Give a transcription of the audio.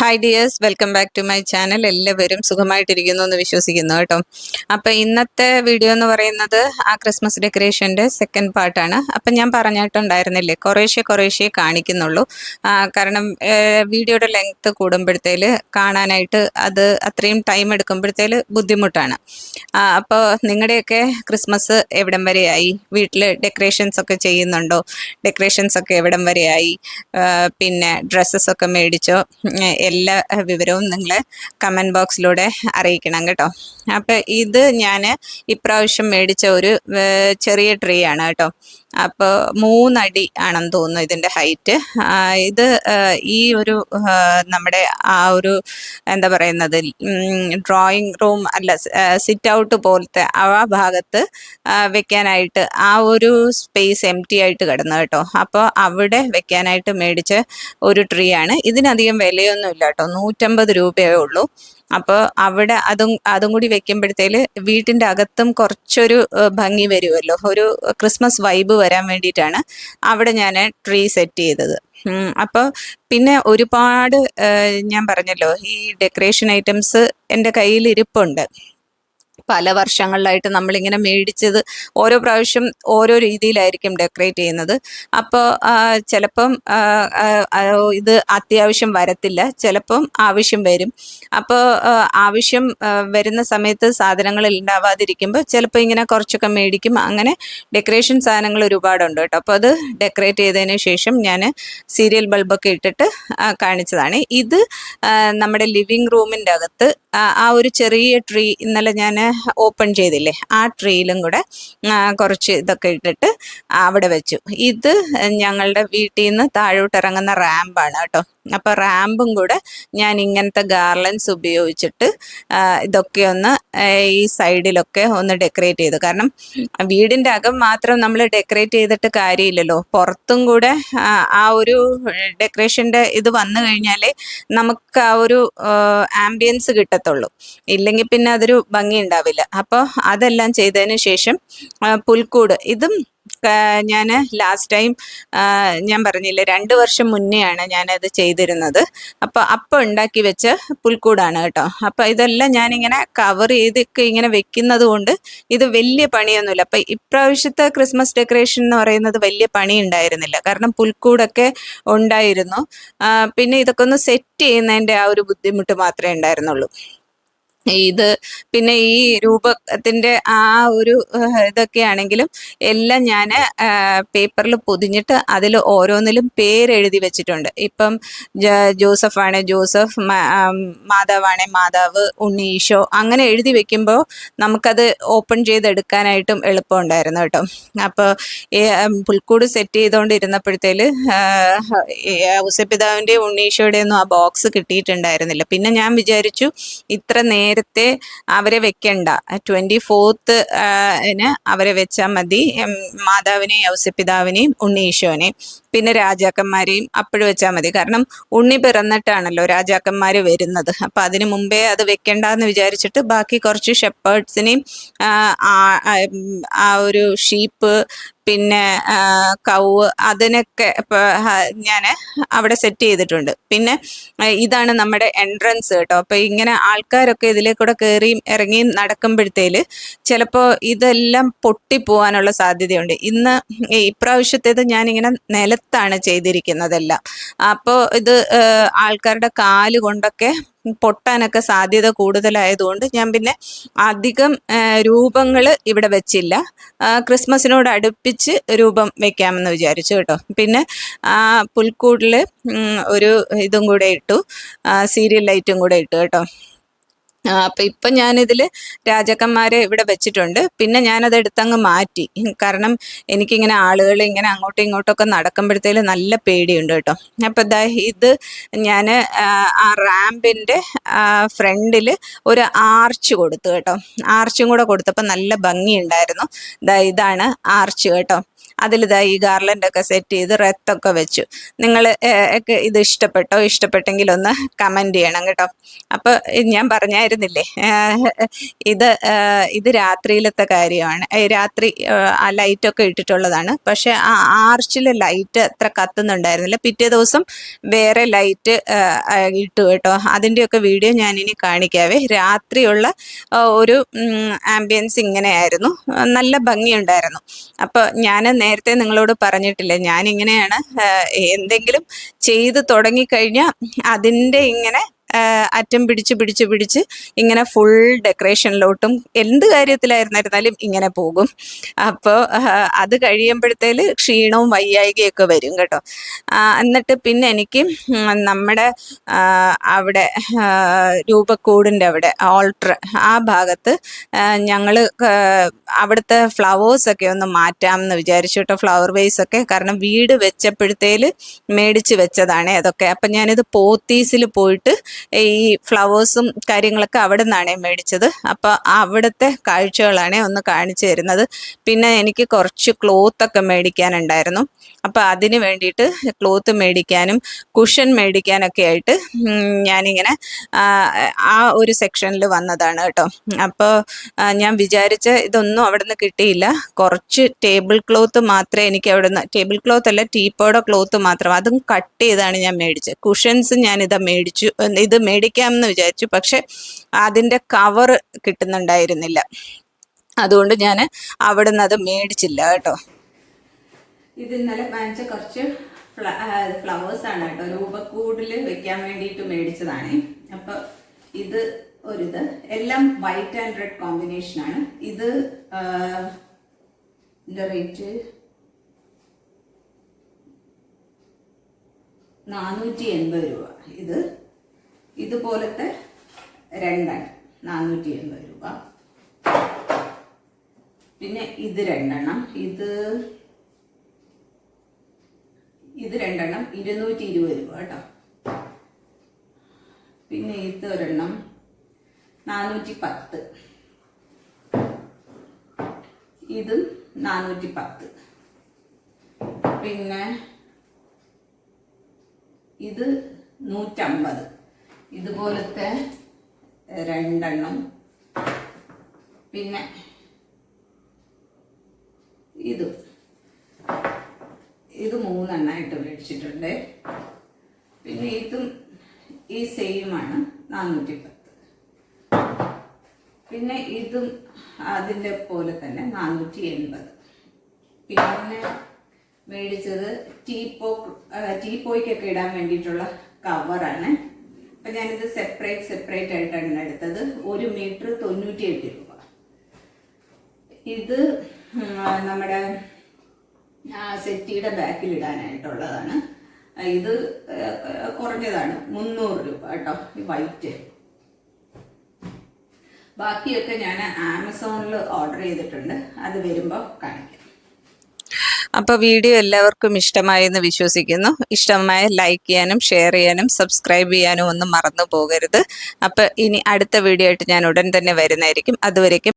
Hi dears welcome back to my channel എല്ലാവരും സുഖമായിട്ടിരിക്കുന്നു എന്ന് വിശ്വസിക്കുന്നു കേട്ടോ. അപ്പോൾ ഇന്നത്തെ വീഡിയോ എന്ന് പറയുന്നത് ആ ക്രിസ്മസ് ഡെക്കറേഷന്റെ സെക്കൻഡ് പാർട്ടാണ് അപ്പം ഞാൻ പറഞ്ഞിട്ടുണ്ടായിരുന്നില്ലേ കുറേശ്ശെ കുറേശ്ശെ കാണിക്കുന്നുള്ളൂ. കാരണം വീഡിയോയുടെ ലെങ്ത്ത് കൂടുമ്പോഴത്തേൽ കാണാനായിട്ട് അത് അത്രയും ടൈം എടുക്കുമ്പോഴത്തേൽ ബുദ്ധിമുട്ടാണ്. അപ്പോൾ നിങ്ങളുടെയൊക്കെ ക്രിസ്മസ് എവിടം വരെയായി വീട്ടിൽ ഡെക്കറേഷൻസ് ഒക്കെ ചെയ്യുന്നുണ്ടോ? ഡെക്കറേഷൻസ് ഒക്കെ എവിടം വരെയായി പിന്നെ ഡ്രസ്സസ് ഒക്കെ മേടിച്ചോ? എല്ലാ വിവരവും നിങ്ങൾ കമന്റ് ബോക്സിലൂടെ അറിയിക്കണം കേട്ടോ. അപ്പോൾ ഇത് ഞാൻ ഇപ്രാവശ്യം മേടിച്ച ഒരു ചെറിയ ട്രീ ആണ് കേട്ടോ. അപ്പോൾ മൂന്നടി ആണെന്ന് തോന്നുന്നു ഇതിന്റെ ഹൈറ്റ് ഇത് ഈ ഒരു നമ്മുടെ ആ ഒരു എന്താ പറയുന്നത് ഡ്രോയിങ് റൂം അല്ല സിറ്റ് ഔട്ട് പോലത്തെ ആ ഭാഗത്ത് വെക്കാനായിട്ട് ആ ഒരു സ്പേസ് എം ടി ആയിട്ട് കിടന്നു കേട്ടോ. അപ്പോൾ അവിടെ വെക്കാനായിട്ട് മേടിച്ച ഒരു ട്രീ ആണ്. ഇതിനധികം വിലയൊന്നും ഇല്ല കേട്ടോ. നൂറ്റമ്പത് രൂപയേ ഉള്ളൂ. അപ്പോൾ അവിടെ അതും അതും കൂടി വെക്കുമ്പോഴത്തേൽ വീട്ടിന്റെ അകത്തും കുറച്ചൊരു ഭംഗി വരുമല്ലോ ഒരു ക്രിസ്മസ് വൈബ് വരാൻ വേണ്ടിയിട്ടാണ് അവിടെ ഞാൻ ട്രീ സെറ്റ് ചെയ്തത്. അപ്പോൾ പിന്നെ ഒരുപാട് ഞാൻ പറഞ്ഞല്ലോ ഈ ഡെക്കറേഷൻ ഐറ്റംസ് എന്റെ കയ്യിൽ ഇരിപ്പുണ്ട് പല വർഷങ്ങളിലായിട്ട് നമ്മളിങ്ങനെ മേടിച്ചത് ഓരോ പ്രാവശ്യം ഓരോ രീതിയിലായിരിക്കും ഡെക്കറേറ്റ് ചെയ്യുന്നത്. അപ്പോൾ ചിലപ്പം ഇത് അത്യാവശ്യം വരത്തില്ല. ചിലപ്പം ആവശ്യം വരും. അപ്പോൾ ആവശ്യം വരുന്ന സമയത്ത് സാധനങ്ങൾ ഉണ്ടാവാതിരിക്കുമ്പോൾ ചിലപ്പോൾ ഇങ്ങനെ കുറച്ചൊക്കെ മേടിക്കും. അങ്ങനെ ഡെക്കറേഷൻ സാധനങ്ങൾ ഒരുപാടുണ്ട് കേട്ടോ. അപ്പോൾ അത് ഡെക്കറേറ്റ് ചെയ്തതിന് ശേഷം ഞാൻ സീരിയൽ ബൾബൊക്കെ ഇട്ടിട്ട് കാണിച്ചതാണ്. ഇത് നമ്മുടെ ലിവിങ് റൂമിന്റെ അകത്ത് ആ ഒരു ചെറിയ ട്രീ ഇന്നലെ ഞാൻ ഓപ്പൺ ചെയ്തില്ലേ ആ ട്രീയിലും കൂടെ കുറച്ച് ഇതൊക്കെ ഇട്ടിട്ട് അവിടെ വെച്ചു. ഇത് ഞങ്ങളുടെ വീട്ടിൽ നിന്ന് താഴോട്ട് ഇറങ്ങുന്ന റാമ്പാണ് കേട്ടോ. അപ്പോൾ റാമ്പും കൂടെ ഞാൻ ഇങ്ങനത്തെ ഗാർലൻസ് ഉപയോഗിച്ചിട്ട് ഇതൊക്കെ ഒന്ന് ഈ സൈഡിലൊക്കെ ഒന്ന് ഡെക്കറേറ്റ് ചെയ്തു. കാരണം വീടിന്റെ അകം മാത്രം നമ്മൾ ഡെക്കറേറ്റ് ചെയ്തിട്ട് കാര്യമില്ലല്ലോ. പുറത്തും കൂടെ ആ, ഒരു ഡെക്കറേഷന്റെ ഇത് വന്നു കഴിഞ്ഞാലേ നമുക്ക് ആ ഒരു ആംബിയൻസ് കിട്ടത്തുള്ളൂ ഇല്ലെങ്കിൽ പിന്നെ അതൊരു ഭംഗി ഉണ്ടാവില്ല അപ്പോൾ അതെല്ലാം ചെയ്തതിന് ശേഷം പുൽക്കൂട്. ഇതും ഞാൻ ലാസ്റ്റ് ടൈം ഞാൻ പറഞ്ഞില്ലേ രണ്ട് വർഷം മുന്നെയാണ് ഞാനത് ചെയ്തിരുന്നത്. അപ്പോൾ അപ്പം ഉണ്ടാക്കി വെച്ച പുൽക്കൂടാണ് കേട്ടോ. അപ്പോൾ ഇതെല്ലാം ഞാനിങ്ങനെ കവർ ചെയ്തൊക്കെ ഇങ്ങനെ വെക്കുന്നത് കൊണ്ട് ഇത് വലിയ പണിയൊന്നുമില്ല. അപ്പം ഇപ്രാവശ്യത്തെ ക്രിസ്മസ് ഡെക്കറേഷൻ എന്ന് പറയുന്നത് വലിയ പണി ഉണ്ടായിരുന്നില്ല. കാരണം പുൽക്കൂടൊക്കെ ഉണ്ടായിരുന്നു. പിന്നെ ഇതൊക്കെ ഒന്ന് സെറ്റ് ചെയ്യുന്നതിന്റെ ആ ഒരു ബുദ്ധിമുട്ട് മാത്രമേ ഉണ്ടായിരുന്നുള്ളൂ. ഇത് പിന്നെ ഈ രൂപത്തിന്റെ ആ ഒരു ഇതൊക്കെ ആണെങ്കിലും എല്ലാം ഞാൻ പേപ്പറിൽ പൊതിഞ്ഞിട്ട് അതിൽ ഓരോന്നിലും പേരെഴുതി വെച്ചിട്ടുണ്ട്. ഇപ്പം ജോസഫ് ജോസഫാണ് ജോസഫ് മാതാവാണെ മാതാവ് ഉണ്ണി ഈശോ അങ്ങനെ എഴുതി വെക്കുമ്പോൾ നമുക്കത് ഓപ്പൺ ചെയ്തെടുക്കാനായിട്ടും എളുപ്പമുണ്ടായിരുന്നു കേട്ടോ. അപ്പോൾ പുൽക്കൂട് സെറ്റ് ചെയ്തുകൊണ്ടിരുന്നപ്പോഴത്തേൽ ഔസപിതാവിന്റെയും ഉണ്ണീശോയുടെയൊന്നും ആ ബോക്സ് കിട്ടിയിട്ടുണ്ടായിരുന്നില്ല. പിന്നെ ഞാൻ വിചാരിച്ചു ഇത്ര നേരത്തെ അവരെ വെക്കണ്ട. ട്വന്റി ഫോർത്ത് അവരെ വെച്ചാൽ മതി. മാതാവിനെയും ഔസപിതാവിനെയും ഉണ്ണീശോനെയും പിന്നെ രാജാക്കന്മാരെയും അപ്പോഴും വെച്ചാൽ മതി. കാരണം ഉണ്ണി പിറന്നിട്ടാണല്ലോ രാജാക്കന്മാർ വരുന്നത്. അപ്പം അതിനു മുമ്പേ അത് വെക്കണ്ടെന്ന് വിചാരിച്ചിട്ട് ബാക്കി കുറച്ച് ഷെപ്പേർഡ്സിനെയും ആ ഒരു ഷീപ്പ് പിന്നെ കൗവ് അതിനൊക്കെ ഞാൻ അവിടെ സെറ്റ് ചെയ്തിട്ടുണ്ട്. പിന്നെ ഇതാണ് നമ്മുടെ എൻട്രൻസ് കേട്ടോ. അപ്പോൾ ഇങ്ങനെ ആൾക്കാരൊക്കെ ഇതിലേക്കൂടെ കൂടെ കയറിയും ഇറങ്ങിയും നടക്കുമ്പോഴത്തേൽ ചിലപ്പോൾ ഇതെല്ലാം പൊട്ടിപ്പോവാനുള്ള സാധ്യതയുണ്ട്. ഇന്ന് ഇപ്രാവശ്യത്തേത് ഞാനിങ്ങനെ നിലത്താണ് ചെയ്തിരിക്കുന്നതെല്ലാം. അപ്പോൾ ഇത് ആൾക്കാരുടെ കാൽ കൊണ്ടൊക്കെ പൊട്ടാനൊക്കെ സാധ്യത കൂടുതലായതുകൊണ്ട് ഞാൻ പിന്നെ അധികം രൂപങ്ങൾ ഇവിടെ വെച്ചില്ല. ക്രിസ്മസിനോട് അടുപ്പിച്ച് രൂപം വെക്കാമെന്ന് വിചാരിച്ചു കേട്ടോ. പിന്നെ ആ പുൽക്കൂടിൽ ഒരു ഇതും കൂടെ ഇട്ടു. സീരിയൽ ലൈറ്റും കൂടെ ഇട്ടു കേട്ടോ. അപ്പം ഇപ്പം ഞാനിതിൽ രാജാക്കന്മാരെ ഇവിടെ വെച്ചിട്ടുണ്ട്. പിന്നെ ഞാനത് എടുത്തങ്ങ് മാറ്റി. കാരണം എനിക്കിങ്ങനെ ആളുകൾ ഇങ്ങനെ അങ്ങോട്ടും ഇങ്ങോട്ടൊക്കെ നടക്കുമ്പോഴത്തേലും നല്ല പേടിയുണ്ട് കേട്ടോ. അപ്പം ദാ ഇത് ഞാൻ ആ റാമ്പിന്റെ ഫ്രണ്ടിൽ ഒരു ആർച്ച് കൊടുത്തു കേട്ടോ. ആർച്ചും കൂടെ കൊടുത്തപ്പോൾ നല്ല ഭംഗിയുണ്ടായിരുന്നു. ദാ ഇതാണ് ആർച്ച് കേട്ടോ. അതിലിതാ ഈ ഗാർലൻഡ് ഒക്കെ സെറ്റ് ചെയ്ത് റെത്തൊക്കെ വെച്ചു. നിങ്ങൾ ഒക്കെ ഇത് ഇഷ്ടപ്പെട്ടോ? ഇഷ്ടപ്പെട്ടെങ്കിൽ ഒന്ന് കമന്റ് ചെയ്യണം കേട്ടോ. അപ്പോൾ ഞാൻ പറഞ്ഞായിരുന്നില്ലേ ഇത് ഇത് രാത്രിയിലത്തെ കാര്യമാണ്. രാത്രി ആ ലൈറ്റൊക്കെ ഇട്ടിട്ടുള്ളതാണ്. പക്ഷേ ആ ആർച്ചിലെ ലൈറ്റ് അത്ര കത്തുന്നുണ്ടായിരുന്നില്ല. പിറ്റേ ദിവസം വേറെ ലൈറ്റ് ഇട്ടു കേട്ടോ. അതിന്റെയൊക്കെ വീഡിയോ ഞാനിനി കാണിക്കാവേ. രാത്രിയുള്ള ഒരു ആംബിയൻസ് ഇങ്ങനെയായിരുന്നു. നല്ല ഭംഗിയുണ്ടായിരുന്നു. അപ്പോൾ ഞാൻ നേരത്തെ നിങ്ങളോട് പറഞ്ഞിട്ടില്ല ഞാൻ ഇങ്ങനെയാണ് എന്തെങ്കിലും ചെയ്ത് തുടങ്ങിക്കഴിഞ്ഞാൽ അതിന്റെ ഇങ്ങനെ അറ്റം പിടിച്ച് പിടിച്ച് പിടിച്ച് ഇങ്ങനെ ഫുൾ ഡെക്കറേഷനിലോട്ടും എന്ത് കാര്യത്തിലായിരുന്നിരുന്നാലും ഇങ്ങനെ പോകും. അപ്പോൾ അത് കഴിയുമ്പോഴത്തേൽ ക്ഷീണവും വയ്യായികയൊക്കെ വരും കേട്ടോ. എന്നിട്ട് പിന്നെ എനിക്ക് നമ്മുടെ അവിടെ രൂപക്കൂടിന്റെ അവിടെ ഓൾട്ടർ ആ ഭാഗത്ത് ഞങ്ങൾ അവിടുത്തെ ഫ്ലവേഴ്സൊക്കെ ഒന്ന് മാറ്റാമെന്ന് വിചാരിച്ചു കേട്ടോ ഫ്ലവർ വേസൊക്കെ കാരണം വീട് വെച്ചപ്പോഴത്തേൽ മേടിച്ച് വെച്ചതാണ് അതൊക്കെ. അപ്പം ഞാനിത് പോത്തീസിൽ പോയിട്ട് ഈ ഫ്ലവേഴ്സും കാര്യങ്ങളൊക്കെ അവിടെ നിന്നാണ് മേടിച്ചത്. അപ്പോൾ അവിടുത്തെ കാഴ്ചകളാണ് ഒന്ന് കാണിച്ചു തരുന്നത്. പിന്നെ എനിക്ക് കുറച്ച് ക്ലോത്തൊക്കെ മേടിക്കാനുണ്ടായിരുന്നു. അപ്പോൾ അതിന് വേണ്ടിയിട്ട് ക്ലോത്ത് മേടിക്കാനും കുഷൻ മേടിക്കാനൊക്കെ ആയിട്ട് ഞാനിങ്ങനെ ആ, ഒരു സെക്ഷനിൽ വന്നതാണ് കേട്ടോ. അപ്പോൾ ഞാൻ വിചാരിച്ച ഇതൊന്നും അവിടെ നിന്ന് കിട്ടിയില്ല. കുറച്ച് ടേബിൾ ക്ലോത്ത് മാത്രമേ എനിക്ക് അവിടെ നിന്ന് ടേബിൾ ക്ലോത്ത് അല്ല ടീപ്പോയുടെ ക്ലോത്ത് മാത്രം അതും കട്ട് ചെയ്താണ് ഞാൻ മേടിച്ചത്. കുഷൻസ് ഞാൻ ഇത് മേടിച്ചു ഇത് മേടിക്കാമെന്ന് വിചാരിച്ചു. പക്ഷെ അതിന്റെ കവർ കിട്ടുന്നുണ്ടായിരുന്നില്ല. അതുകൊണ്ട് ഞാൻ അവിടെ നിന്ന് അത് മേടിച്ചില്ല കേട്ടോ. ഇത് ഇന്നലെ വാങ്ങിച്ച കുറച്ച് ഫ്ലവേഴ്സ് ആണ് കേട്ടോ. രൂപക്കൂടിൽ വെക്കാൻ വേണ്ടിയിട്ട് മേടിച്ചതാണ്. അപ്പൊ ഇത് ഒരിത്. എല്ലാം വൈറ്റ് ആൻഡ് റെഡ് കോമ്പിനേഷൻ ആണ്. ഇത് ഇതിന്റെ റേറ്റ് നാനൂറ്റി എൺപത് രൂപ. ഇത് ഇതുപോലത്തെ രണ്ടെണ്ണം. നാനൂറ്റി എൺപത് രൂപ. പിന്നെ ഇത് രണ്ടെണ്ണം. ഇത് ഇത് രണ്ടെണ്ണം ഇരുന്നൂറ്റി ഇരുപത് രൂപ കേട്ടോ. പിന്നെ ഇത് ഒരെണ്ണം നാനൂറ്റി പത്ത് ഇത് നാനൂറ്റി പത്ത് പിന്നെ ഇത് നൂറ്റമ്പത്. ഇതുപോലത്തെ രണ്ടെണ്ണം. പിന്നെ ഇതും. ഇത് മൂന്നെണ്ണമായിട്ട് മേടിച്ചിട്ടുണ്ട്. പിന്നെ ഇതും ഈ സെയിമാണ് നാനൂറ്റി പത്ത് പിന്നെ ഇതും അതിന്റെ പോലെ തന്നെ നാനൂറ്റി എൺപത് പിന്നെ മേടിച്ചത് ടീപ്പോ ടീപ്പോയ്ക്കൊക്കെ ഇടാൻ വേണ്ടിയിട്ടുള്ള കവറാണ്. അപ്പം ഞാനിത് സെപ്പറേറ്റ് സെപ്പറേറ്റ് ആയിട്ടാണ് എടുത്തത്. ഒരു മീറ്റർ തൊണ്ണൂറ്റി എട്ട് രൂപ. ഇത് നമ്മുടെ സെറ്റിയുടെ ബാക്കിൽ ഇടാനായിട്ടുള്ളതാണ് ഇത് കുറഞ്ഞതാണ്. മുന്നൂറ് രൂപ കേട്ടോ ഈ വൈറ്റ് ബാക്കിയൊക്കെ ഞാൻ ആമസോണിൽ ഓർഡർ ചെയ്തിട്ടുണ്ട്. അത് വരുമ്പോൾ കാണിക്കാം. അപ്പോൾ വീഡിയോ എല്ലാവർക്കും ഇഷ്ടമായി എന്ന് വിശ്വസിക്കുന്നു. ഇഷ്ടമായ ലൈക്ക് ചെയ്യാനും ഷെയർ ചെയ്യാനും സബ്സ്ക്രൈബ് ചെയ്യാനും ഒന്നും മറന്നു പോകരുത്. അപ്പോൾ ഇനി അടുത്ത വീഡിയോ ആയിട്ട് ഞാൻ ഉടൻ തന്നെ വരുന്നതായിരിക്കും. അതുവരേക്കും